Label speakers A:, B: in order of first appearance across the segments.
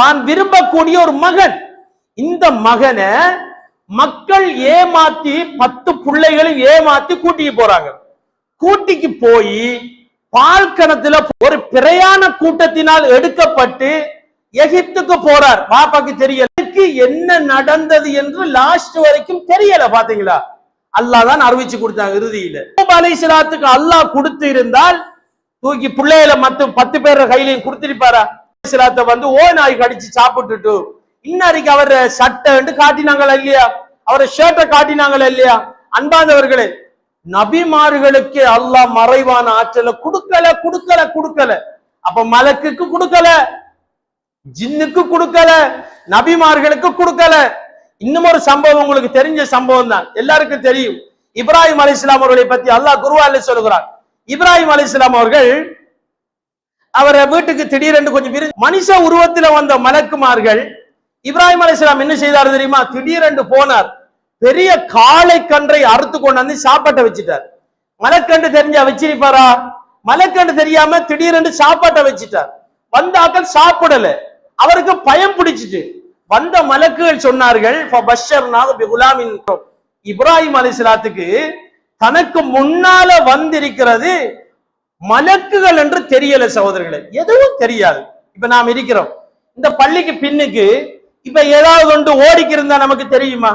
A: தான் விரும்பக்கூடிய ஒரு மகன். இந்த மகனை மக்கள் ஏமாத்தி பத்து பிள்ளைகளும் ஏமாத்தி கூட்டிக்கு போறாங்க. கூட்டிக்கு போய் பால் கணத்துல ஒரு பிரயாண கூட்டத்தினால் எடுக்கப்பட்டு எகிப்துக்கு போறார். பாப்பாக்கு தெரியல. என்ன நடந்தது என்று லாஸ்ட் வரைக்கும் தெரியல பாத்தீங்களா? அல்லாஹ் தான் அறிவிச்சு கொடுத்தாங்க இறுதியில. அலைசலாத்துக்கு அல்லாஹ் கொடுத்து இருந்தால் தூக்கி பிள்ளைகளை மத்த பத்து பேர் கையிலையும் கொடுத்திருப்பாரா? சிலத்தை வந்து ஓ நாய் கடிச்சு சாப்பிட்டுட்டு இன்னைக்கு அவர் சட்டை காட்டினாங்களா இல்லையா? அவரை ஷர்ட்டை காட்டினாங்களா இல்லையா? அன்பாந்தவர்களே நபிமார்களுக்கு அல்லாஹ் மறைவான ஆற்றலை கொடுக்கல கொடுக்கல கொடுக்கல. அப்ப மலக்குக்கு கொடுக்கல ஜின்னுக்கு கொடுக்கல நபிமார்களுக்கு கொடுக்கல. இன்னும் ஒரு சம்பவம் உங்களுக்கு தெரிஞ்ச சம்பவம் தான் எல்லாருக்கும் தெரியும். இப்ராஹிம் அலிஸ்லாம் அவர்களை பத்தி அல்லாஹ் குருவால சொல்லுகிறார் இப்ராஹிம் அலிஸ்லாம் அவர்கள் அவரை வீட்டுக்கு திடீரென்று கொஞ்சம் விரு மனுஷ உருவத்துல வந்த மலக்குமார்கள் இப்ராஹிம் அலிஸ்லாம் என்ன செய்தார் தெரியுமா? திடீரென்று போனார். பெரிய காளை கன்றை அறுத்து கொண்டு வந்து சாப்பாட்டை வச்சுட்டார். மலக்கண்டு தெரிஞ்சா வச்சிருப்பாரா? மலக்கண்டு தெரியாம திடீரென்று சாப்பாட்டை வச்சுட்டார். வந்தாக்கள் சாப்பிடல. அவருக்கு பயம் பிடிச்சிட்டு வந்த மலக்குகள் சொன்னார்கள் இப்ராஹிம் அலிஸ்லாத்துக்கு தனக்கு முன்னால வந்திருக்கிறது மலக்குகள் என்று தெரியல சகோதரர்களே. எதுவும் தெரியாது. இப்ப நாம் இருக்கிறோம். இந்த பள்ளிக்கு பின்னுக்கு இப்ப ஏதாவது ஒன்று ஓடிக்கு இருந்தா நமக்கு தெரியுமா?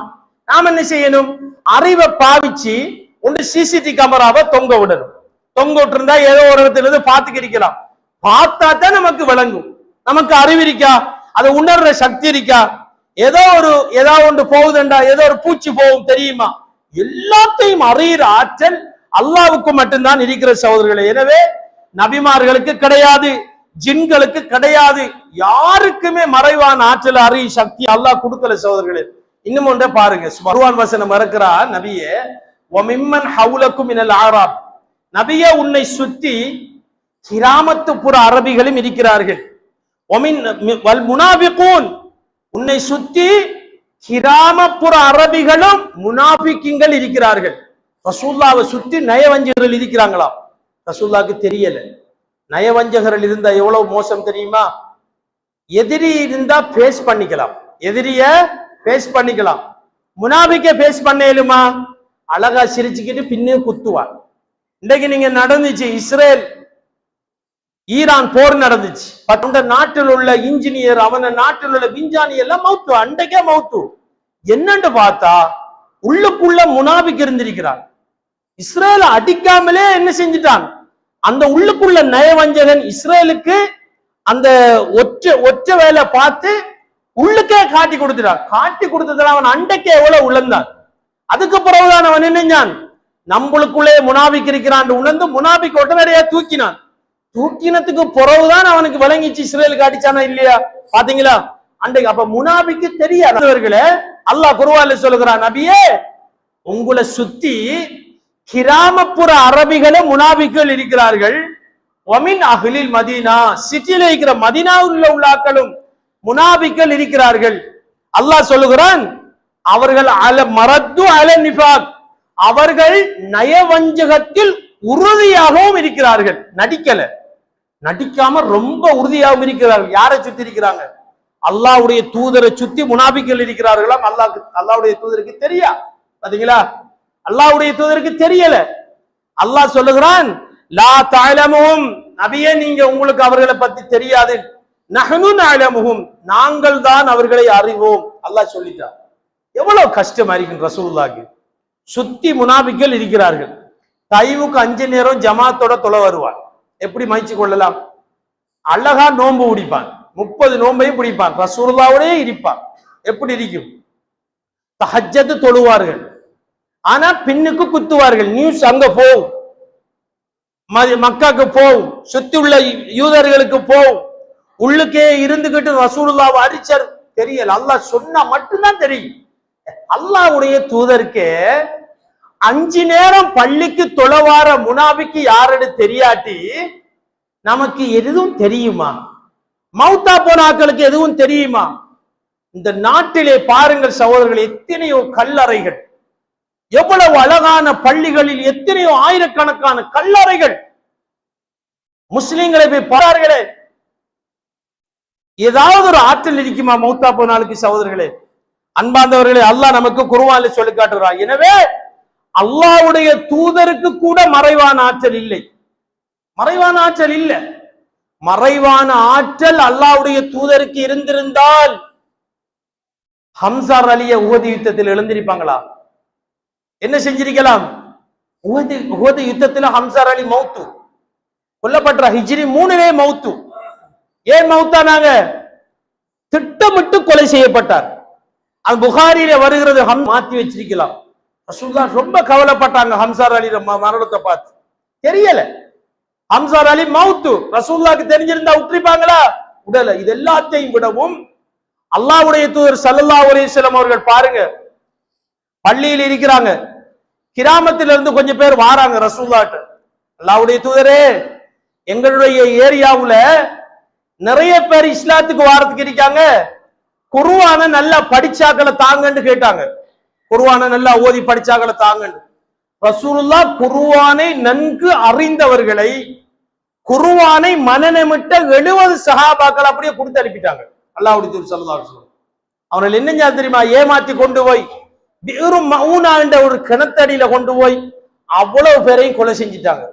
A: நாம் என்ன செய்யணும்? அறிவை பாவிச்சு ஒன்று சிசிடி கேமராவை தொங்க விடணும். தொங்க விட்டுருந்தா ஏதோ ஒரு இடத்துல இருந்து பார்த்துக்கிருக்கலாம் பார்த்தா தான் நமக்கு விளங்கும். நமக்கு அறிவு இருக்கா? அதை உணர்ற சக்தி இருக்கா? ஏதோ ஒரு ஏதாவது ஒன்று போகுதுண்டா? ஏதோ ஒரு பூச்சி போகும் தெரியுமா? எல்லாத்தையும் அறியிற ஆற்றல் அல்லாவுக்கு மட்டும்தான் இருக்கிற சகோதரர்களே. எனவே நபிமார்களுக்கு கிடையாது ஜின்களுக்கு கிடையாது யாருக்குமே மறைவான ஆற்றல் அறி சக்தி அல்லாஹ் கொடுக்கல சகோதரர்களே. இன்னும் ஒன்றை பாருங்க. பகவான் வசனம் மறக்கிறா நபியே ஒமிம்மன் ஹவுலக்கும் இனல் ஆராப் நபிய உன்னை சுத்தி கிராமத்துப்புற அரபிகளும் இருக்கிறார்கள். ஒமின் வல் முனாபிகூன் உன்னை சுத்தி கிராமப்புற அரபிகளும் முனாபிக்கிங்கள் இருக்கிறார்கள். ரசூல்லாவை சுத்தி நயவஞ்சகர்கள் இருக்கிறாங்களாம். ரசூல்லாவுக்கு தெரியல. நயவஞ்சகர்கள் இருந்தா எவ்வளவு மோசம் தெரியுமா? எதிரி இருந்தா பேஸ் பண்ணிக்கலாம். எதிரிய பேஸ் பண்ணிக்கலாம். முனாபிக்க பேஸ் பண்ணலுமா அழகா சிரிச்சுக்கிட்டு பின்னே குத்துவான். இன்னைக்கு நீங்க நடந்துச்சு இஸ்ரேல் ஈரான் போர் நடந்துச்சு. அந்த நாட்டில் உள்ள இன்ஜினியர் அவன நாட்டில் உள்ள விஞ்ஞானி எல்லாம் மௌத்து அன்றைக்கே மௌத்து. என்னன்னு பார்த்தா உள்ளுக்குள்ள முனாபிக் இருந்திருக்கிறான் இஸ்ரேல அடிக்காமலே என்ன செஞ்சுட்டான் அந்த உள்ளுக்குள்ள நயவஞ்சகன் இஸ்ரேலுக்கு அந்த ஒற்ற ஒற்ற வேலை பார்த்து உள்ளுக்கே காட்டி கொடுத்துட்டான் காட்டி கொடுத்ததுல அவன் அண்டைக்கே எவ்வளவு உழந்தான்? அதுக்கு பிறகுதான் அவன் நினைஞ்சான் நம்மளுக்குள்ளே முனாபிக் இருக்கிறான் உணர்ந்து முனாபிக் உடனடியா தூக்கினான். தூக்கினத்துக்கு பிறகுதான் அவனுக்கு விளங்கிச்சு இஸ்ரேலுக்கு அடிச்சானா இல்லையா? பாத்தீங்களா? அன்றைக்கு அப்ப முனாபிக்கு தெரியாதவர்களே அல்லாஹ் குருவால சொல்லுகிறான் நபியே உங்களை சுத்தி கிராமப்புற அரபிகளும் முனாபிக்கள் இருக்கிறார்கள். ஒமின் அகிலில் மதீனா சிட்டியில இருக்கிற மதீனாவில் உள்ள ஆக்களும் முனாபிக்கள் இருக்கிறார்கள். அல்லாஹ் சொல்லுகிறான் அவர்கள் அல மரத்து அல நிஃபாக் அவர்கள் நயவஞ்சகத்தில் உறுதியாகவும் இருக்கிறார்கள். நடிக்கல. நடிக்காம ரொம்ப உறுதியாகவும் இருக்கிறார்கள். யாரை சுத்தி இருக்கிறாங்க? அல்லாவுடைய தூதரை சுத்தி முனாபிக்கள் இருக்கிறார்களாம். அல்லாஹ் அல்லாவுடைய தூதருக்கு தெரியா? பாத்தீங்களா? அல்லாவுடைய தூதருக்கு தெரியல. அல்லாஹ் சொல்லுகிறான் லா தாயலமுகும் நபியே நீங்க உங்களுக்கு அவர்களை பத்தி தெரியாது. நகனு நாயலமுகும் நாங்கள் தான் அவர்களை அறிவோம். அல்லாஹ் சொல்லிட்டார் எவ்வளவு கஷ்டமா இருக்கு ரசூல்லாக்கு சுத்தி முனாபிக்கள் இருக்கிறார்கள். தைவுக்கு அஞ்சு நேரம் ஜமாத்தோட தொலை வருவான். எப்படி மகிழ்ச்சி கொள்ளலாம்? அழகா நோன்பு பிடிப்பான். முப்பது நோன்பையும் பிடிப்பான். ரசூல்லாவோடய இருப்பான். எப்படி இருக்கும்? தஹஜத்து தொழுவார்கள். ஆனா பின்னுக்கு குத்துவார்கள். நியூஸ் அங்க போகும். மக்காக்கு போகும். சுத்தி உள்ள யூதர்களுக்கு போகும். உள்ளுக்கே இருந்துகிட்டு ரசூலுல்லாவை அரிச்சர் தெரியல. அல்லாஹ் சொன்னா மட்டும்தான் தெரியும். அல்லாஹ்வுடைய தூதருக்கு அஞ்சு நேரம் பள்ளிக்கு தொலைவார முனாபிக்கு யாருன்னு தெரியாட்டி நமக்கு எதுவும் தெரியுமா? மௌத்தா போனாக்களுக்கு எதுவும் தெரியுமா? இந்த நாட்டிலே பாருங்கள் சகோதரர்கள் எத்தனையோ கல்லறைகள். எவ்வளவு அழகான பள்ளிகளில் எத்தனையோ ஆயிரக்கணக்கான கல்லறைகள் முஸ்லிம்களை போய் பாருங்களே. ஏதாவது ஒரு ஆற்றல் இருக்குமா மௌத்தா போனாலுக்கு சகோதரர்களே? அன்பாந்தவர்களே அல்லாஹ் நமக்கு குருவான்ல சொல்லி காட்டுகிறான் எனவே அல்லாவுடைய தூதருக்கு கூட மறைவான ஆற்றல் இல்லை. மறைவான ஆற்றல் இல்ல. மறைவான ஆற்றல் அல்லாஹ்வுடைய தூதருக்கு இருந்திருந்தால் ஹம்சார் அலிய உகதி யுத்தத்தில் எழுந்திருப்பாங்களா? என்ன செஞ்சிருக்கலாம்? உகதி உகதி யுத்தத்தில் ஹம்சார் அலி மௌத்து. கொல்லப்பட்ட ஹிஜ்ரி மூணுவே மௌத்து. ஏன் மௌத்தானாங்க? திட்டமிட்டு கொலை செய்யப்பட்டார். அது புகாரியில வருகிறது ஹம் மாத்தி வச்சிருக்கலாம். ரசூல்லா ரொம்ப கவலைப்பட்டாங்க ஹம்சார் அலி மரணத்தை பார்த்து. தெரியல. ஹம்சார் அலி மௌத்து. ரசூல்லாக்கு தெரிஞ்சிருந்தா விட்டுருப்பாங்களா உடல. இது எல்லாத்தையும் விடவும் அல்லாஹ்வுடைய தூதர் ஸல்லல்லாஹு அலிஸ்லாம் அவர்கள் பாருங்க பள்ளியில் இருக்கிறாங்க. கிராமத்தில இருந்து கொஞ்சம் பேர் வாராங்க ரசூல்லாட்டு. அல்லாவுடைய தூதரே எங்களுடைய ஏரியாவுல நிறைய பேர் இஸ்லாத்துக்கு வாரத்துக்கு இருக்காங்க. குருவான நல்லா படிச்சாக்களை தாங்கன்னு கேட்டாங்க. குருவான நல்லா ஓதி படிச்சாக்களை தாங்கன்னு. ரசூலுல்லா குருவானை நன்கு அறிந்தவர்களை குருவானை மனநமிட்ட எழுபது சஹாபாக்கள் அப்படியே கொடுத்து அனுப்பிட்டாங்க. அல்லாவுடைய தூர் ஸல்லல்லாஹு அவர்கள் என்ன தெரியுமா? ஏமாத்தி கொண்டு போய் வெறும் மவுனா என்ற ஒரு கிணத்தடியில கொண்டு போய் அவ்வளவு பேரையும் கொலை செஞ்சிட்டாங்க.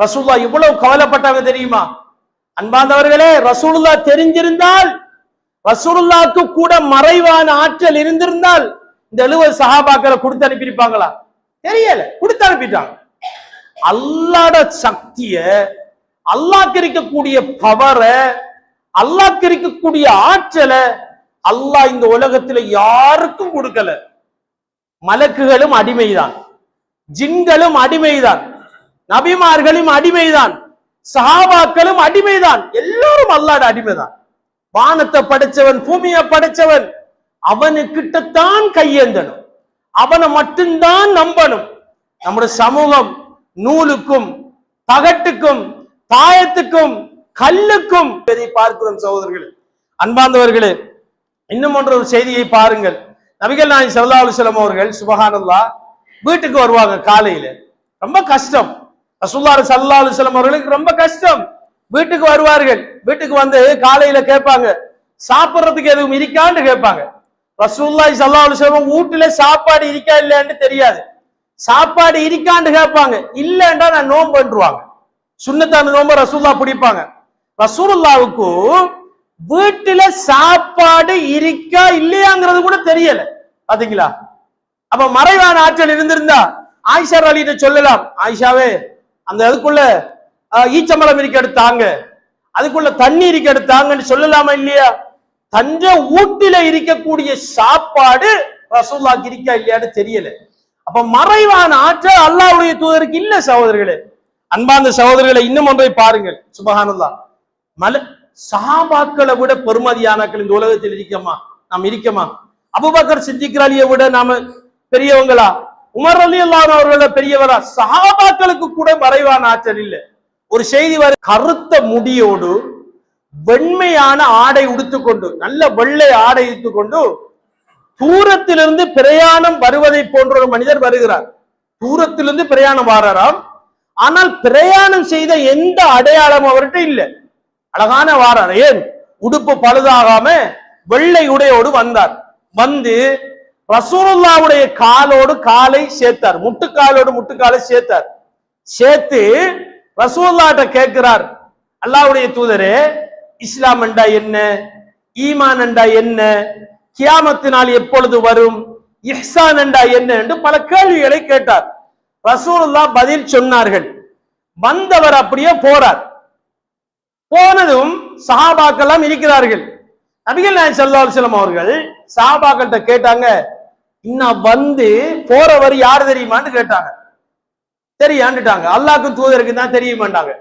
A: ரசூல்லா இவ்வளவு கவலைப்பட்டாங்க தெரியுமா? அன்பாந்தவர்களே ரசூலுல்லா தெரிஞ்சிருந்தால் ரசூலுல்லாக்கு கூட மறைவான ஆற்றல் இருந்திருந்தால் இந்த எழுபது சகாபாக்களை கொடுத்து அனுப்பியிருப்பாங்களா? தெரியல கொடுத்து அனுப்பிட்டாங்க. அல்லாட சக்திய அல்லாக்கு இருக்கக்கூடிய பவரை அல்லாக்கு இருக்கக்கூடிய ஆற்றலை அல்லாஹ் இந்த உலகத்துல யாருக்கும் கொடுக்கல. மலக்குகளும் அடிமைதான். ஜின்களும் அடிமைதான். நபிமார்களும் அடிமைதான். சஹாபாக்களும் அடிமைதான். எல்லாரும் அல்லாட அடிமைதான். வானத்தை படைச்சவன் பூமியை படைச்சவன் அவனுக்கிட்டத்தான் கையேந்தணும். அவனை மட்டும்தான் நம்பணும். நம்முடைய சமூகம் நூலுக்கும் தகட்டுக்கும் தாயத்துக்கும் கல்லுக்கும். பார்க்கிறோம் சகோதரர்களே. அன்பார்ந்தவர்களே இன்னும் ஒன்று ஒரு செய்தியை பாருங்கள். நபிகள் நாயன் ஸல்லல்லாஹு அலைஹி அவர்கள் சுபஹானல்லாஹ் வீட்டுக்கு வருவாங்க காலையில. ரொம்ப கஷ்டம். ரசூலுல்லாஹி சல்லா அலைஹி அவர்களுக்கு ரொம்ப கஷ்டம். வீட்டுக்கு வருவார்கள். வீட்டுக்கு வந்து காலையில கேட்பாங்க. சாப்பிடுறதுக்கு எதுவும் இருக்கான்னு கேட்பாங்க. ரசூல்லாய் சல்லா அலைஹி வீட்டுல சாப்பாடு இருக்கா இல்லையான்னு தெரியாது. சாப்பாடு இருக்கான்னு கேட்பாங்க. இல்லைன்றா நான் நோன்பு பண்ணுவாங்க சுண்ணத்தான நோம்பு ரசூல்லா பிடிப்பாங்க. ரசூல்லாவுக்கும் வீட்டுல சாப்பாடு இருக்கா இல்லையாங்கிறது கூட தெரியல. பாத்தீங்களா? அப்ப மறைவான ஆற்றல் இருந்திருந்தா ஆயிஷா அலிட்ட சொல்லலாம். ஆயிஷாவே அந்த அதுக்குள்ள ஆஹ், இருக்க எடுத்தாங்க அதுக்குள்ள தண்ணி இருக்க எடுத்தாங்கன்னு சொல்லலாமா இல்லையா? தஞ்ச ஊட்டில இருக்கக்கூடிய சாப்பாடு ரசூல்லாக்கு இருக்கா இல்லையான்னு தெரியல. அப்ப மறைவான ஆற்றல் அல்லாவுடைய தூதருக்கு இல்ல சகோதரர்களே. அன்பாந்த சகோதரர்களை இன்னும் ஒன்றை பாருங்கள். சுபகானந்தா மலை சஹாபாக்களை விட பெருமதியானாக்கள் இந்த உலகத்தில் இருக்கமா? நாம் இருக்கமா? அபுபக்கர் சித்திக் விட நாம பெரியவங்களா? உமர் அலி அல்லாஹ் பெரியவரா? சஹாபாக்களுக்கு கூட மறைவான ஆற்றல் இல்லை. ஒரு செய்தி வர கருத்த முடியோடு வெண்மையான ஆடை உடுத்துக்கொண்டு நல்ல வெள்ளை ஆடை இழுத்துக்கொண்டு தூரத்திலிருந்து பிரயாணம் வருவதை போன்ற ஒரு மனிதர் வருகிறார். தூரத்திலிருந்து பிரயாணம் வாராராம். ஆனால் பிரயாணம் செய்த எந்த அடையாளம் அவர்கிட்ட இல்லை. அழகான வாரம் ஏன்? உடுப்பு பழுதாகாம வெள்ளை உடையோடு வந்தார். வந்து ரசூலுல்லாவுடைய காலோடு காலை சேர்த்தார். முட்டுக்காலோடு முட்டுக்காலை சேர்த்தார். சேர்த்து ரசூல்லாட்ட கேட்கிறார். அல்லாஹ்வுடைய தூதரே இஸ்லாம் என்றா என்ன? ஈமான் என்றா என்ன? கியாமத்து நாள் எப்பொழுது வரும்? இஹ்சான் என்றா என்ன? என்று பல கேள்விகளை கேட்டார். ரசூலுல்லா பதில் சொன்னார்கள். வந்தவர் அப்படியே போறார். போனதும் சஹாபாக்கெல்லாம் இருக்கிறார்கள். நபிகள் நாயகம் ஸல்லல்லாஹு அலைஹி அவர்கள் சஹாபாக்கள்கிட்ட கேட்டாங்க இன்னும் வந்து போறவர் யார் தெரியுமான்னு கேட்டாங்க. தெரியாண்டுட்டாங்க. அல்லாஹ்க்கும் தூதருக்கு தான் தெரியுமாண்டாங்க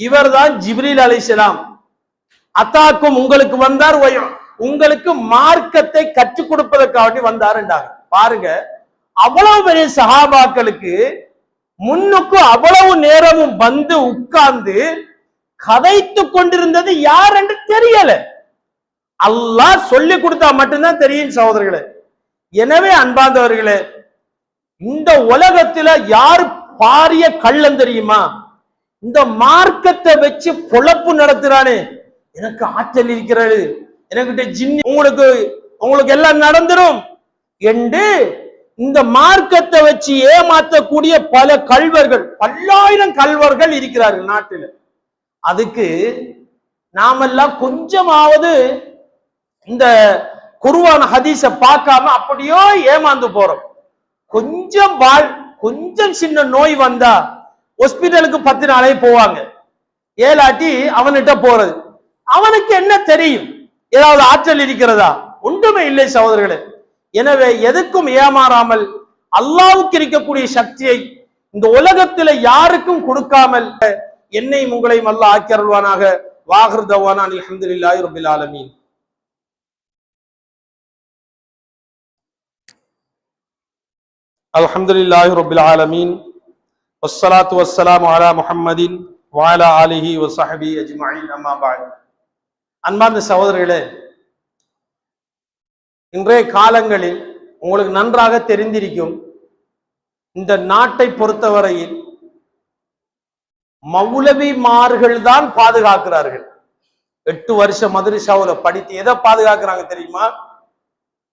A: இவர்தான் ஜிப்ரீல் அலைஹிஸ்ஸலாம் அத்தாக்கும் உங்களுக்கு வந்தார் உங்களுக்கு மார்க்கத்தை கற்றுக் கொடுப்பதற்காக வந்தாருண்டாங்க பாருங்க அவ்வளவு பெரிய சகாபாக்களுக்கு முன்னுக்கு அவ்வளவு நேரமும் வந்து உட்கார்ந்து கதைத்து கொண்டிருந்தது யார் என்று தெரியல. அல்லாஹ் சொல்லி கொடுத்தா மட்டும்தான் தெரியும் சகோதரர்களே. எனவே அன்பாந்தவர்களே இந்த உலகத்துல யார் பாரிய கள்ளம் தெரியுமா? இந்த மார்க்கத்தை வச்சு பொழப்பு நடத்துறானே. எனக்கு ஆற்றல் இருக்கிறது. எனக்கிட்ட ஜின் உங்களுக்கு உங்களுக்கு எல்லாம் நடந்துரும் என்று இந்த மார்க்கத்தை வச்சு ஏமாற்றக்கூடிய பல கல்வர்கள் பல்லாயிரம் கல்வர்கள் இருக்கிறார்கள் நாட்டில். அதுக்கு நாமெல்லாம் கொஞ்சமாவது இந்த குருவான ஹதீஸ பார்க்காம அப்படியோ ஏமாந்து போறோம். கொஞ்சம் வாழ் கொஞ்சம் சின்ன நோய் வந்தா ஹாஸ்பிட்டலுக்கு பத்து நாளே போவாங்க. ஏலாட்டி அவன்கிட்ட போறது. அவனுக்கு என்ன தெரியும்? ஏதாவது ஆற்றல் இருக்கிறதா? ஒன்றுமே இல்லை சகோதரர்களே. எனவே எதுக்கும் ஏமாறாமல் அல்லாவுக்கு இருக்கக்கூடிய சக்தியை இந்த உலகத்துல யாருக்கும் கொடுக்காமல் என்னையும் உங்களையும் மல்ல ஆக்கியருள்வானாக. வாகர் தவானா அல்ஹம்துலில்லாஹி ரபில் ஆலமீன். அல்ஹம்துலில்லாஹி ரபில் ஆலமீன். வஸ்ஸலாத்து வஸ்ஸலாமு அலா முஹம்மதின் வாலா ஆலிஹி வஸஹபி அஜ்மஈன் அம்மா பஅத் அன்பார்ந்த சகோதரர்களே இன்றைய காலங்களில் உங்களுக்கு நன்றாக தெரிந்திருக்கும் இந்த நாட்டை பொறுத்தவரையில் மௌலவிமார்கள் தான் பாதுகாக்கிறார்கள். எட்டு வருஷம் மதுரசாவுல படித்து எதை பாதுகாக்கிறாங்க தெரியுமா?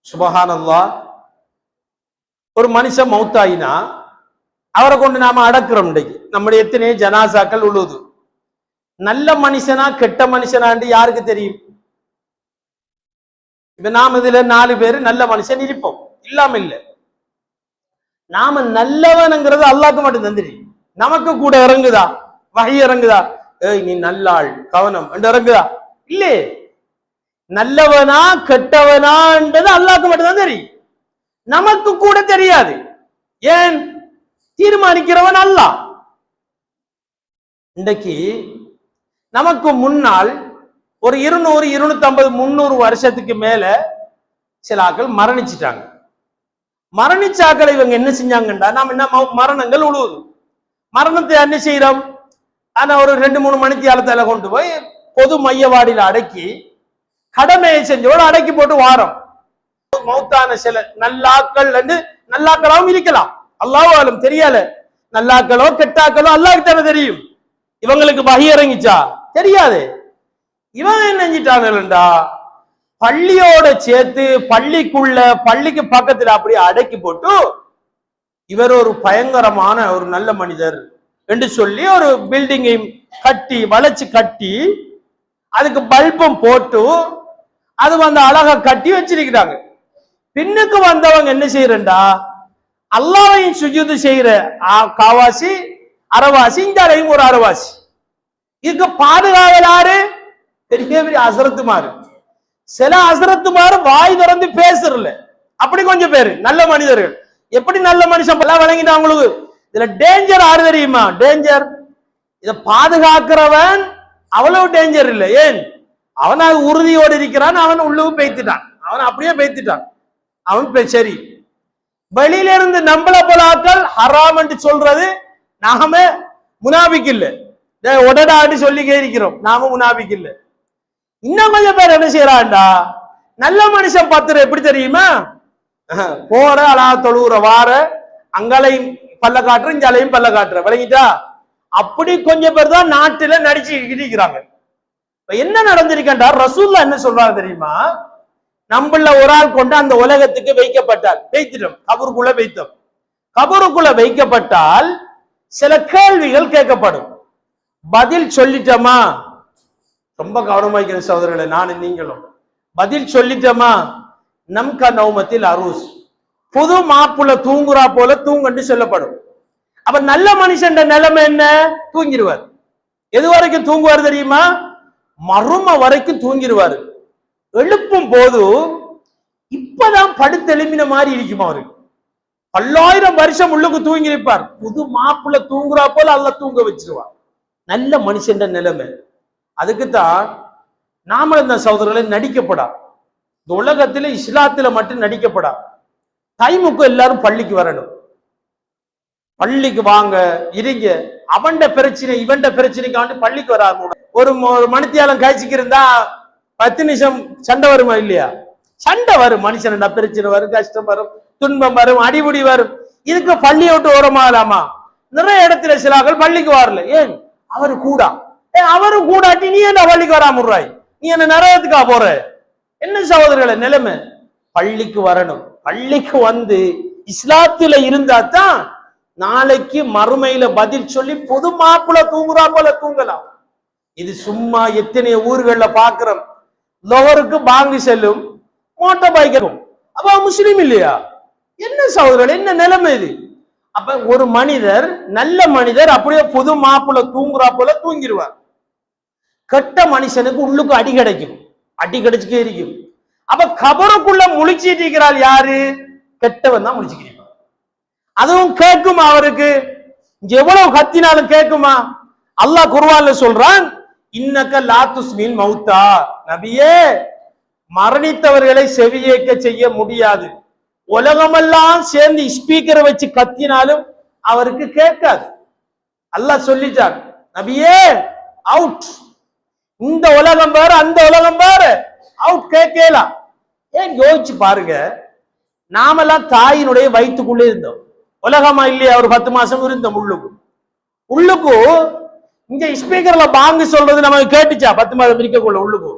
A: சுபஹானல்லா. ஒரு மனுஷன் மௌத்தாயினா அவரை கொண்டு நாம அடக்குறோம் இன்னைக்கு நம்முடைய எத்தனையோ ஜனாசாக்கள் உழுது நல்ல மனுஷனா கெட்ட மனுஷனான்னு யாருக்கு தெரியும்? இப்ப நாம இதுல நாலு பேர் நல்ல மனுஷன் இருப்போம். இல்லாம இல்ல. நாம நல்லவனுங்கிறது அல்லாக்கு மட்டும் தந்துடு நமக்கு கூட இறங்குதா? வகை இறங்குதா? ஏய் நீ நல்லாள் கவனம் என்று இறங்குதா? இல்லே. நல்லவனா கெட்டவனான்றது அல்லாக்கு மட்டும்தான் தெரியும். நமக்கு கூட தெரியாது. ஏன்? தீர்மானிக்கிறவன் அல்லாஹ் இன்றைக்கு நமக்கு முன்னால் ஒரு இருநூறு இருநூத்தி ஐம்பது முந்நூறு வருஷத்துக்கு மேல சில ஆக்கள் மரணிச்சிட்டாங்க. மரணிச்சாக்களை இவங்க என்ன செஞ்சாங்கன்றா நாம் என்ன மரணங்கள் உழுவுது. மரணத்தை என்ன செய்யறோம் ஆனா ஒரு ரெண்டு மூணு மணிக்கு காலத்துல கொண்டு போய் பொது மையவாடியில அடக்கி கடமையை செஞ்சோட அடக்கி போட்டு வாரம். மௌத்தான சில நல்லாக்கள் என்று நல்லாக்களாவும் இருக்கலாம். அல்லாஹ்வாலும் தெரியல நல்லாக்களோ கெட்டாக்களோ அல்லாஹ்க்கு தானே தெரியும். இவங்களுக்கு வகி இறங்கிச்சா? தெரியாது. இவன் என்ன செஞ்சிட்டாங்கடா பள்ளியோட சேர்த்து பள்ளிக்குள்ள பள்ளிக்கு பக்கத்துல அப்படியே அடக்கி போட்டு இவர் ஒரு பயங்கரமான ஒரு நல்ல மனிதர். என்று சொல்லி ஒரு பில்டிங்கை கட்டி வளைச்சு கட்டி அதுக்கு பல்பம் போட்டு அது வந்து அழகா கட்டி வச்சிருக்கிறாங்க. பின்னுக்கு வந்தவங்க என்ன செய்யறா அல்லாவையும் சுஜிது செய்யற ஆ, காவாசி அரவாசி இந்த அறையும் ஒரு அரவாசி இதுக்கு பாதுகாவலாரு பெரிய பெரிய அசரத்துமாரு. சில அசரத்துமாரு வாய் திறந்து பேசுறல அப்படி கொஞ்சம் பேரு நல்ல மனிதர்கள். எப்படி நல்ல மனுஷன் எல்லாம் வழங்கிட்டா உங்களுக்கு? இதுல டேஞ்சர் ஆறு தெரியுமா? டேஞ்சர் இத பாதுகாக்கிறவன் அவ்வளவு டேஞ்சர் இல்லை. ஏன்? அவன் அது உறுதியோடு இருக்கிறான் அவன் உள்ளவும் பெய்த்துட்டான். அவன் அப்படியே பெய்த்துட்டான். அவன் சரி. வெளியில இருந்து நம்மள போல ஆட்கள் ஹராம் என்று சொல்றது நாம முனாபிக் இல்லை டேய், உடடாடி சொல்லிக்கே இருக்கிறோம். நாம முனாபிக் இல்ல இன்னும் கொஞ்சம் பேர் என்ன செய்யறான்டா? நல்ல மனுஷன் பத்துற எப்படி தெரியுமா? போற அழா தொழுவுற வார அங்கலை பல்ல காட்டுற இங்காலையும் பல்ல காட்டுற விளங்கிட்டா? அப்படி கொஞ்சம் பேர் தான் நாட்டுல நடிச்சு இருக்கிறாங்க இப்ப என்ன நடந்திருக்கா ரசூல்லா என்ன சொல்றாங்க தெரியுமா? நம்மள ஒரு ஆள் கொண்டு அந்த உலகத்துக்கு வைக்கப்பட்டார். வைத்திடும் கபருக்குள்ள வைத்தோம். கபருக்குள்ள வைக்கப்பட்டால் சில கேள்விகள் கேட்கப்படும். பதில் சொல்லிட்டோமா? ரொம்ப கவனமா இருக்கிற சகோதரர்களே நானும் நீங்களும். பதில் சொல்லிட்டோமா? நம்கா நௌமத்தில் அரூஸ். புது மாப்புல தூங்குறா போல தூங்கன்னு சொல்லப்படும். அப்ப நல்ல மனுஷன் நிலைமை என்ன? தூங்கிடுவார். எது வரைக்கும் தூங்குவார் தெரியுமா? மறும வரைக்கும் தூங்கிடுவாரு. எழுப்பும் போது இப்பதான் படுத்தெலும்பின மாதிரி இருக்குமா அவரு? பல்லாயிரம் வருஷம் உள்ளுக்கு தூங்கி இருப்பார் புது மாப்புல தூங்குறா போல அல்ல தூங்க வச்சிருவார். நல்ல மனுஷன் நிலைமை. அதுக்குத்தான் நாம இந்த சகோதரர்களை நடிக்கப்படா. இந்த உலகத்துல இஸ்லாத்துல மட்டும் நடிக்கப்படா. டைமுக்கு எல்லாரும் பள்ளிக்கு வரணும். பள்ளிக்கு வாங்க இருங்க. அவன்ட பிரச்சனை இவன்ட பிரச்சனைக்காண்டி பள்ளிக்கு வராம ஒரு ஒரு மணித்தியாலம் காய்ச்சிக்கு இருந்தா பத்து நிமிஷம் சண்டை வருமா இல்லையா? சண்டை வரும். மனுஷன் பிரச்சனை வரும் கஷ்டம் வரும் துன்பம் வரும் அடிபுடி வரும். இதுக்கு பள்ளியை விட்டு ஓரமாகலாமா நிறைய இடத்துல சிலாக்கள் பள்ளிக்கு வரல. ஏன்? அவரு கூடா. ஏ அவரு கூடாட்டி நீ என்ன பள்ளிக்கு வராம நீ என்ன நரகத்துக்கா போற? என்ன சகோதரர்களே நிலைமை? பள்ளிக்கு வரணும். பள்ளிக்கு வந்து இஸ்லாத்துல இருந்தா தான் நாளைக்கு மறுமையில பதில் சொல்லி பொது மாப்பிள்ள தூங்குறா போல தூங்கலாம். இது சும்மா எத்தனை ஊர்கள்ல பாக்குறோம். லோகருக்கு பாங்கு செல்லும் மோட்டார் பைக்கும் அப்ப முஸ்லீம் இல்லையா? என்ன சகோதரர் என்ன நிலைமை இது? அப்ப ஒரு மனிதர் நல்ல மனிதர் அப்படியே புது மாப்பிள்ள தூங்குறா போல தூங்கிடுவார். கெட்ட மனுஷனுக்கு உள்ளுக்கு அடி கிடைக்கும். அடி கிடைச்சுக்கே இருக்கும். அப்ப கபருக்குள்ள முழிச்சிட்டு இருக்கிறாள் யாரு? கெட்டவன் தான் முழிச்சுக்கிறீங்க அதுவும் கேட்குமா அவருக்கு? இங்க எவ்வளவு கத்தினாலும் கேட்குமா? அல்லாஹ் குருவான்ல சொல்றான் இன்னக்க லாத்துஸ்மின் மௌத்தா. நபியே மரணித்தவர்களை செவியேக்க செய்ய முடியாது. உலகமெல்லாம் சேர்ந்து ஸ்பீக்கரை வச்சு கத்தினாலும் அவருக்கு கேட்காது. அல்லாஹ் சொல்லிட்டார் நபியே அவுட் இந்த உலகம் வேற அந்த உலகம் வேற. அவுட் கேட்கலாம் ஏன் யோசிச்சு பாருங்க. நாமெல்லாம் தாயினுடைய வயிற்றுக்குள்ளே இருந்தோம். உலகமா இல்லையா? ஒரு பத்து மாசம் இருந்தோம் உள்ளுக்கு. உள்ளுக்கு இங்க ஸ்பீக்கர்ல பாங்கு சொல்றது நமக்கு கேட்டுச்சா? பத்து மாதம் இருக்கக்குள்ள உள்ளுக்கு.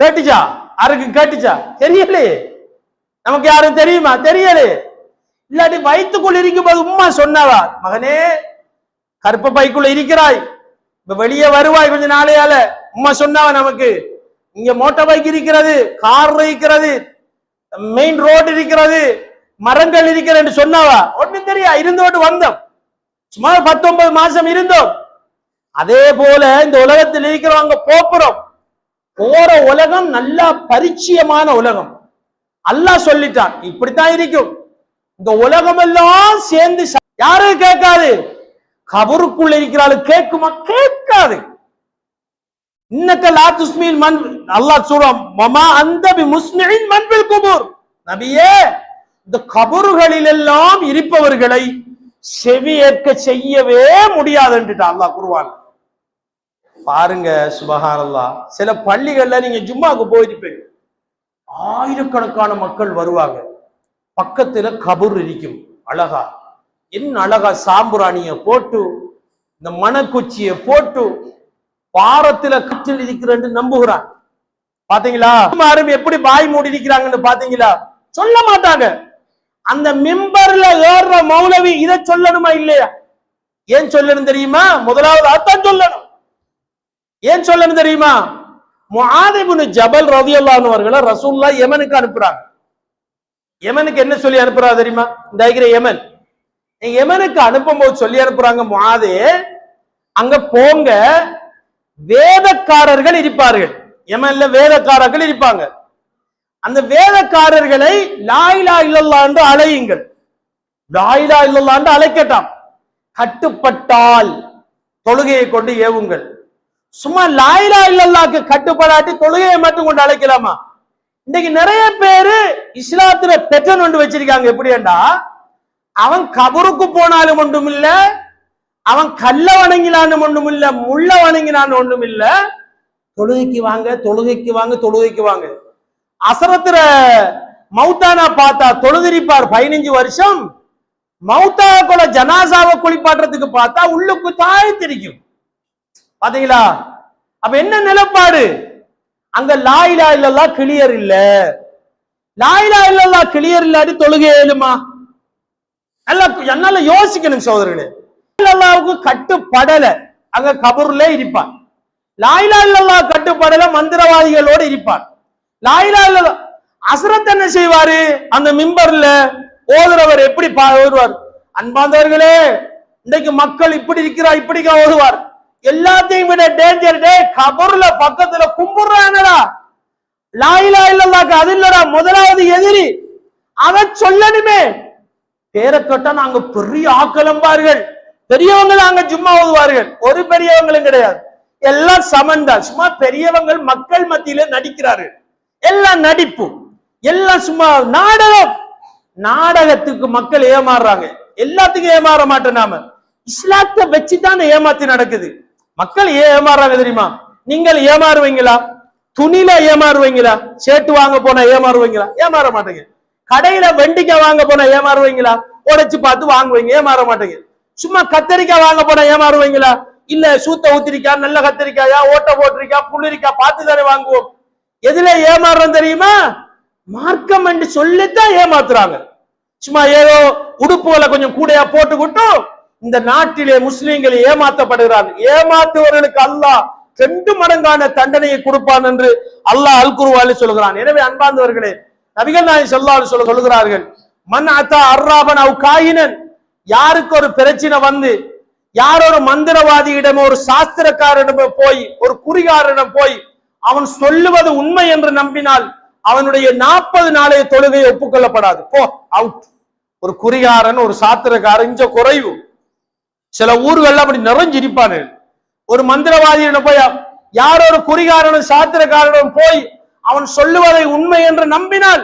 A: கேட்டுச்சா? யாருக்கு கேட்டுச்சா? தெரியலையே நமக்கு யாரும் தெரியுமா? தெரியலையே இல்லாட்டி வயிற்றுக்குள்ள இருக்கும் போது உம்மா சொன்னவா? மகனே கருப்ப பைக்குள்ள இருக்கிறாய். இப்ப வெளியே வருவாய் கொஞ்ச நாளையால. உம்மா சொன்னவா நமக்கு? இங்க மோட்டார் பைக் இருக்கிறது கார் இருக்கிறது மெயின் ரோடு இருக்கிறது மரங்கள் இருக்கிறது என்று சொன்னாவா? ஒண்ணும் தெரியா இருந்தோட்டு வந்தோம். சும்மா பத்தொன்பது மாசம் இருந்தோம். அதே போல இந்த உலகத்தில் இருக்கிறவங்க போப்புறோம் போற உலகம் நல்லா பரிச்சயமான உலகம். அல்லாஹ் சொல்லிட்டான் இப்படித்தான் இருக்கும். இந்த உலகம் எல்லாம் சேர்ந்து யாரும் கேட்காது? கபருக்குள்ள இருக்கிறாள் கேட்குமா? கேட்காது. இன்னக்க லா துஸ்மில் மண் அல்லாஹ் சொல்றான் மமா அந்த பி முஸ்மின் மண்பில் குபூர் நபியே இந்த கபறுகளில் எல்லாம் இருப்பவர்களை செவியேற்க செய்யவே முடியாது என்றுட்டான் அல்லாஹ் குருவான் பாருங்க சுபஹானல்லாஹ் சில பள்ளிகள்ல நீங்க ஜும்மாக்கு போயிருப்பீங்க ஆயிரக்கணக்கான மக்கள் வருவாங்க பக்கத்துல கபூர் இருக்கும் அழகா என்ன அழகா சாம்புராணிய போட்டு இந்த மணக்குச்சியை போட்டு பாரத்துல கற்றில் இருக்கிறேன் நம்புகிறான் பாத்தீங்களா? யாரும் எப்படி பாய் மூடி இருக்கிறாங்கன்னு பாத்தீங்களா? சொல்ல மாட்டாங்க. அந்த மிம்பர்ல ஏறுற மௌலவி இதை சொல்லணுமா இல்லையா? ஏன் சொல்லணும் தெரியுமா? முதலாவது அதான் சொல்லணும். ஏன் சொல்லணும் தெரியுமா? முஹாதிபுனு ஜபல் ரதியல்லாஹு அவர்களை ரசூல்லா யமனுக்கு அனுப்புறாங்க. யமனுக்கு என்ன சொல்லி அனுப்புறா தெரியுமா? இந்த இருக்கிற யமன். யமனுக்கு யமனுக்கு அனுப்பும்போது சொல்லி அனுப்புறாங்க முஆதே அங்க போங்க வேதக்காரர்கள் இருப்பார்கள். எமன்ல வேதக்காரர்கள் இருப்பாங்க. அந்த வேதக்காரர்களை லாயிலா இல்லல்லா என்று அழையுங்கள். லாயிலா இல்லல்லா என்று அழைக்கட்டாம். கட்டுப்பட்டால் தொழுகையை கொண்டு ஏவுங்கள். சும்மா லாயிலா இல்லல்லாக்கு கட்டுப்படாட்டி தொழுகையை மட்டும் கொண்டு அழைக்கலாமா? இன்னைக்கு நிறைய பேரு இஸ்லாத்துல பெற்றன் ஒன்று வச்சிருக்காங்க. எப்படின்னா அவன் கபருக்கு போனாலும் ஒன்றும் இல்ல அவன் கல்ல வணங்கினான்னு ஒன்றும் இல்ல முள்ள வணங்கினான்னு ஒன்றும் இல்ல தொழுகைக்கு வாங்க தொழுகைக்கு வாங்க தொழுகைக்கு வாங்க. அசரத்துல மௌத்தானா பார்த்தா தொழுதிரிப்பார் பதினஞ்சு வருஷம். மௌத்தா கூட ஜனாசாவை குளிப்பாட்டுறதுக்கு பார்த்தா உள்ளுக்கு தாய் தெரியும். பாத்தீங்களா? அப்ப என்ன நிலப்பாடு? அங்க லாயிலா இல்லல்லா கிளியர் இல்ல. லாயிலா இல்லல்லா கிளியர் இல்லாட்டி தொழுகை ஏழுமா? நல்லா என்னால யோசிக்கணும் சோதரர்களே அல்லாவுக்கு கட்டுப்படல. அங்க கபூர்ல இருப்பான். லாயிலா இல்லல்லா கட்டுப்பாடுல மந்திரவாதிகளோடு இருப்பார். லாயிலா இல்லல்லா அசரத் என்ன செய்வாரு? அந்த மிம்பர்ல ஓதுறவர் எப்படி பா ஓதுவார்? அன்பாந்தவர்களே இன்னைக்கு மக்கள் இப்படி இருக்கிறா இப்படிக்கா ஓதுவார். எல்லாத்தையும் விட டேஞ்சர் டே கபர்ல பக்கத்துல கும்பிடுறாங்கடா. லாயிலா இல்லல்லாக்கு அது இல்லடா முதலாவது எதிரி. அத சொல்லணுமே. பேரை கேட்டா நாங்க பெரிய ஆக்கலம்பார்கள். பெரியவங்க நாங்க சும்மா ஓதுவார்கள். ஒரு பெரியவங்களும் கிடையாது. எல்லாம் சமந்தான். சும்மா பெரியவங்கள் மக்கள் மத்தியில நடிக்கிறாரு எல்லாம் நடிப்பு. எல்லாம் சும்மா நாடகம். நாடகத்துக்கு மக்கள் ஏமாறுறாங்க. எல்லாத்துக்கும் ஏமாற மாட்டோம் நாம. இஸ்லாத்தை வச்சுதான் ஏமாத்தி நடக்குது. மக்கள் ஏன் ஏமாறுறாங்க தெரியுமா? நீங்கள் ஏமாறுவீங்களா? துணில ஏமாறுவீங்களா? சேட்டு வாங்க போனா ஏமாறுவீங்களா? ஏமாற மாட்டேங்க. கடையில வெண்டிக்காய் வாங்க போனா ஏமாறுவீங்களா? உடைச்சு பார்த்து வாங்குவீங்க. ஏமாற மாட்டேங்க. சும்மா கத்தரிக்காய் வாங்க போனா ஏமாறுவீங்களா? இல்ல சூத்த ஊத்திரிக்கா நல்ல கத்திரிக்காயா ஓட்ட போட்டிருக்கா புள்ளிரிக்கா பார்த்து தானே வாங்குவோம். எதுல ஏமாறுறோம் தெரியுமா? மார்க்கம் என்று சொல்லித்தான் ஏமாத்துறாங்க. சும்மா ஏதோ உடுப்புகளை கொஞ்சம் கூடையா போட்டுக்கிட்டும் இந்த நாட்டிலே முஸ்லீம்கள் ஏமாத்தப்படுகிறார்கள். ஏமாத்துவர்களுக்கு அல்லாஹ் ரெண்டு மடங்கான தண்டனையை கொடுப்பான் என்று அல்லாஹ் அல் குருவாலி சொல்கிறான். எனவே அன்பார்ந்தவர்களே நபிகள் நாயன் ஸல்லல்லாஹு சொல்ல சொல்கிறார்கள் மன் அத்தா அர்ராபன் அவ் காயினன். யாருக்கு ஒரு பிரச்சனை வந்து யார் ஒரு மந்திரவாதியிடம் ஒரு சாஸ்திரக்காரனிடமோ போய் ஒரு குறிகாரனிடம் போய் அவன் சொல்லுவது உண்மை என்று நம்பினால் அவனுடைய நாற்பது நாளைய தொழுகை ஒப்புக்கொள்ளப்படாது. போ அவுட் ஒரு குறிகாரன் ஒரு சாத்திரக்காரன் இஞ்ச குறைவு. சில ஊர்கள் அப்படி நிறைஞ்சிருப்பானு. ஒரு மந்திரவாதியிடம் போய் யாரோ ஒரு குறிகாரனும் சாத்திரக்காரனும் போய் அவன் சொல்லுவதை உண்மை என்று நம்பினால்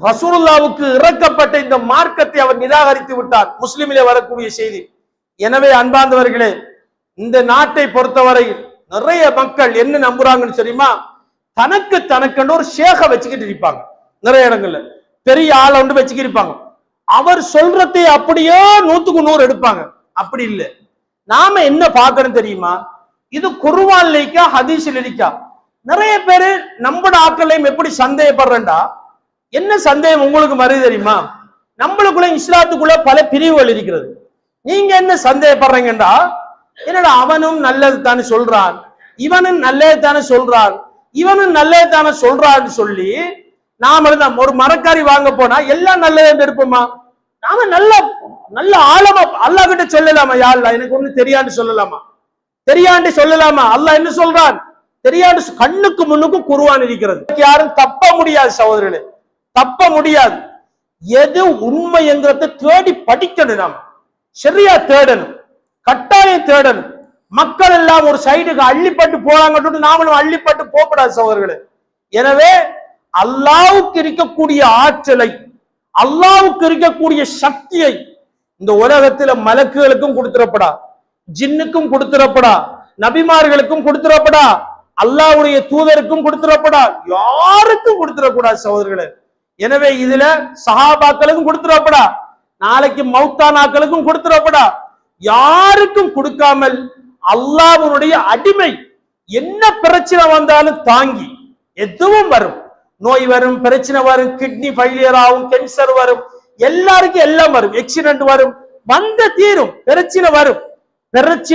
A: ரசூலுல்லாவுக்கு இறக்கப்பட்ட இந்த மார்க்கத்தை அவர் நிராகரித்து விட்டார் முஸ்லிமிலே வரக்கூடிய செய்தி. எனவே அன்பார்ந்தவர்களே இந்த நாட்டை பொறுத்தவரை நிறைய மக்கள் என்ன நம்புறாங்கன்னு தெரியுமா? தனக்கு தனக்குன்னு ஒரு ஷேக வச்சுக்கிட்டு இருப்பாங்க. நிறைய இடங்கள்ல. பெரிய ஆளை ஒன்று வச்சுக்கிட்டு இருப்பாங்க. அவர் சொல்றதை அப்படியே நூத்துக்கு நூறு எடுப்பாங்க. அப்படி இல்லை. நாம என்ன பார்க்கணும் தெரியுமா? இது குருவான் லிக்கா ஹதீஸில் இருக்கா? நிறைய பேரு நம்மட ஆக்களையும் எப்படி சந்தேகப்படுறேன்டா? என்ன சந்தேகம் உங்களுக்கு மறு தெரியுமா? நம்மளுக்குள்ள இஸ்லாத்துக்குள்ள பல பிரிவுகள் இருக்கிறது. நீங்க என்ன சந்தேகப்படுறீங்கடா என்னடா அவனும் நல்லது தானே சொல்றான். இவனும் நல்லது தானே சொல்றான். இவனும் நல்லது தானே சொல்றான்னு சொல்லி நாம இருந்தா ஒரு மரக்காரி வாங்க போனா எல்லாம் நல்லதுன்னு இருப்போமா? நாம நல்ல நல்ல ஆழமா அல்லாஹ் கிட்ட சொல்லலாமா? யா எனக்கு ஒண்ணு தெரியாண்டு சொல்லலாமா? தெரியாண்டு சொல்லலாமா? அல்லாஹ் என்ன சொல்றான்? தெரியாண்டு கண்ணுக்கு முன்னுக்கும் குருவான் இருக்கிறது. யாரும் தப்ப முடியாது சகோதரர்களே. தப்ப முடியாது. எது உண்மை என்கிறத தேடி படிக்கணும் நாம. சரியா தேடணும் கட்டாயம் தேடணும். மக்கள் எல்லாம் ஒரு சைடுக்கு அள்ளிப்பட்டு போறாங்கன்னு நாமளும் அள்ளிப்பட்டு போகக்கூடாது சகோதரர்களே. எனவே அல்லாவுக்கு இருக்கக்கூடிய ஆற்றலை அல்லாவுக்கு இருக்கக்கூடிய சக்தியை இந்த உலகத்துல மலக்குகளுக்கும் கொடுத்துடப்படா ஜின்னுக்கும் கொடுத்துடப்படா நபிமார்களுக்கும் கொடுத்துடப்படா அல்லாவுடைய தூதருக்கும் கொடுத்துடப்படா யாருக்கும் கொடுத்துடக்கூடாது சகோதரர்களே. எனவே இதுல சஹாபாக்களுக்கும் கொடுத்துடப்படா. நாளைக்கு மௌத்தானாக்களுக்கும் கொடுத்துடப்படா. யாருக்கும் கொடுக்காமல் அல்லாவுடைய அடிமை என்ன பிரச்சனை வந்தாலும் தாங்கி எதுவும் வரும். நோய் வரும் பிரச்சனை வரும் கிட்னி ஃபெயிலியர் ஆகும் கேன்சர் வரும் எல்லாருக்கும் எல்லாம் வரும் ஆக்சிடென்ட் வரும் வந்த தீரும் பிரச்சனை வரும். பிரச்சனை